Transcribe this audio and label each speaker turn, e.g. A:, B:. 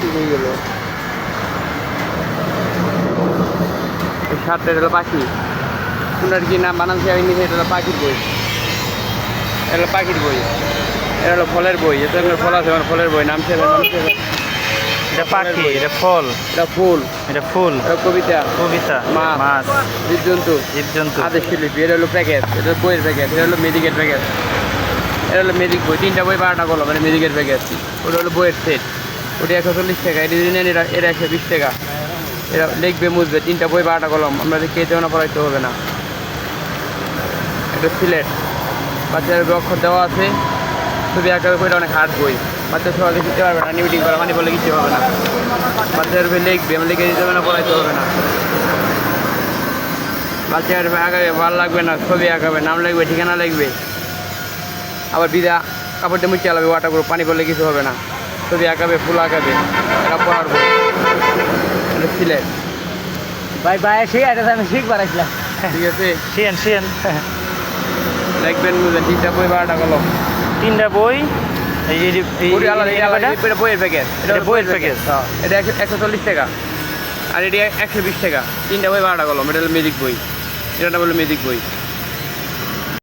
A: কি হয়ে গেল। এটা হলো পাখি। কোনটার কি নাম বানাচ্ছি আমি নিজে এটা হলো পাখির বই। এটা হলো পাখির বই। এটা হলো ফলের বই। এটা হলো ফল আছে আমার ফলের বই। নাম ছিল নাম ছিল
B: এটা পাখি এটা ফল।
A: এটা ফুল।
B: এটা ফুল।
A: এটা কবিতা।
B: কবিতা
A: মাছ। জীবজন্তু।
B: জীবজন্তু।
A: আদেশ শিল্পী। এটা হলো প্যাকেট এটা বইয়ের প্যাকেট এটা হলো মেডিকেল প্যাকেট এটা হলো মেজিক বই। তিনটা বই বারোটা কলম মানে মেজিকের প্যাকেট ওটা হলো বইয়ের সেট ওটা একশো চল্লিশ টাকা, এটা যদি নেন এটা এটা একশো বিশ টাকা। এটা লিখবে মুছবে তিনটা বই বারোটা কলম। আমরা খেতে না, পড়াইতে হবে না। এটা সিলেট। বাচ্চাদের অক্ষর দেওয়া আছে। ছবি আঁকার বইটা অনেক হার্ড বই। বাচ্চা সহজে শিখতে পারবে না, নিমিটিং করা মানে বলে কিছু হবে না। বাচ্চাদের বই লিখবে, আমরা লিখে দিতে হবে না, পড়াইতে হবে না। বাচ্চার আঁকাবে, ভালো লাগবে না, ছবি আঁকাবে, নাম লাগবে ঠিকানা লাগবে আবার বিদা, কাপড় দিয়ে চালাবে ওয়াটার গ্রুপ পানি পড়লে কিছু হবে না। ছবি আঁকাবে ফুল আঁকাবে এটা বই এটা সিলেট।
C: ভাই ভাই সেই এটা আমি শিখবার আসলাম
A: ঠিক আছে?
B: শিয়েন শিয়েন।
A: লিখবেন বুঝলেন তিনটা বই বারোটা কলম।
B: তিনটা বই এই
A: এটা বইয়ের প্যাকেট
B: এটা বইয়ের প্যাকেট
A: এটা একশো একশো চল্লিশ টাকা। আর এটা একশো বিশ টাকা। তিনটা বই বারোটা কলম। এটা হলো ম্যাজিক বই। এটা হলো ম্যাজিক বই।